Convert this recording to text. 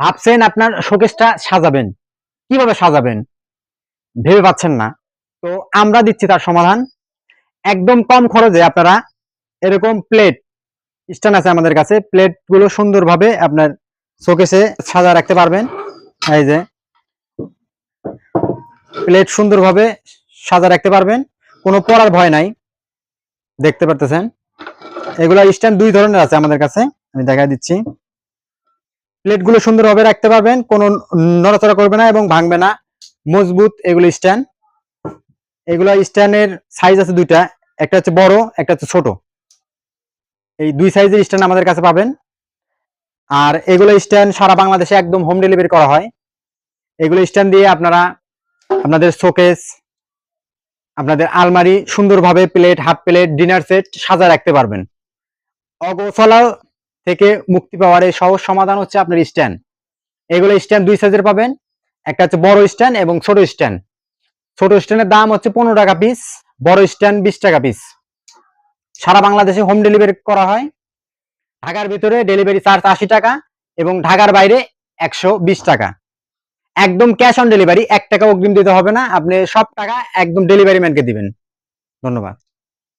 ভাবছেন আপনার শোকেসটা সাজাবেন। কীভাবে সাজাবেন? ভেবে পাচ্ছেন না। তো আমরা দিচ্ছি তার সমাধান। একদম কম খরচে আপনারা এরকম প্লেট স্ট্যান্ড আছে আমাদের কাছে প্লেটগুলো সুন্দরভাবে আপনার শোকেসে সাজা রাখতে পারবেন। এই যে প্লেট সুন্দরভাবে সাজা রাখতে পারবেন। কোনো পড়ার ভয় নাই। দেখতে পারতেছেন? এগুলা স্ট্যান্ড দুই ধরনের আছে আমাদের কাছে। আমি দেখা দিচ্ছি। প্লেটগুলো সুন্দরভাবে রাখতে পারবেন, কোনো নড়াচড়া করবে না এবং ভাঙবে না। মজবুত এগুলো স্ট্যান্ড এগুলো স্ট্যান্ডের সাইজ আছে দুইটা, একটা হচ্ছে বড়, একটা হচ্ছে ছোট। এই দুই সাইজের স্ট্যান্ড আমাদের কাছে পাবেন। আর এগুলো স্ট্যান্ড সারা বাংলাদেশে একদম হোম ডেলিভারি করা হয়। এগুলো স্ট্যান্ড দিয়ে আপনারা আপনাদের শোকেস আপনাদের আলমারি সুন্দরভাবে plate half plate dinner set সাজা রাখতে পারবেন। অগোছলা থেকে মুক্তি পাওয়ার এই সহজ সমাধান হচ্ছে আপনার স্ট্যান্ড এগুলো স্ট্যান্ড দুই সাইজের পাবেন। একটা হচ্ছে বড় স্ট্যান্ড এবং ছোট স্ট্যান্ড ছোট স্ট্যান্ডের দাম হচ্ছে পনেরো টাকা পিস বড় স্ট্যান্ড বিশ টাকা পিস সারা বাংলাদেশে হোম ডেলিভারি করা হয়। ঢাকার ভিতরে ডেলিভারি চার্জ আশি টাকা এবং ঢাকার বাইরে একশো বিশ টাকা। একদম ক্যাশ অন ডেলিভারি এক টাকা অগ্রিম দিতে হবে না। আপনি সব টাকা একদম ডেলিভারি ম্যানকে দিবেন। ধন্যবাদ।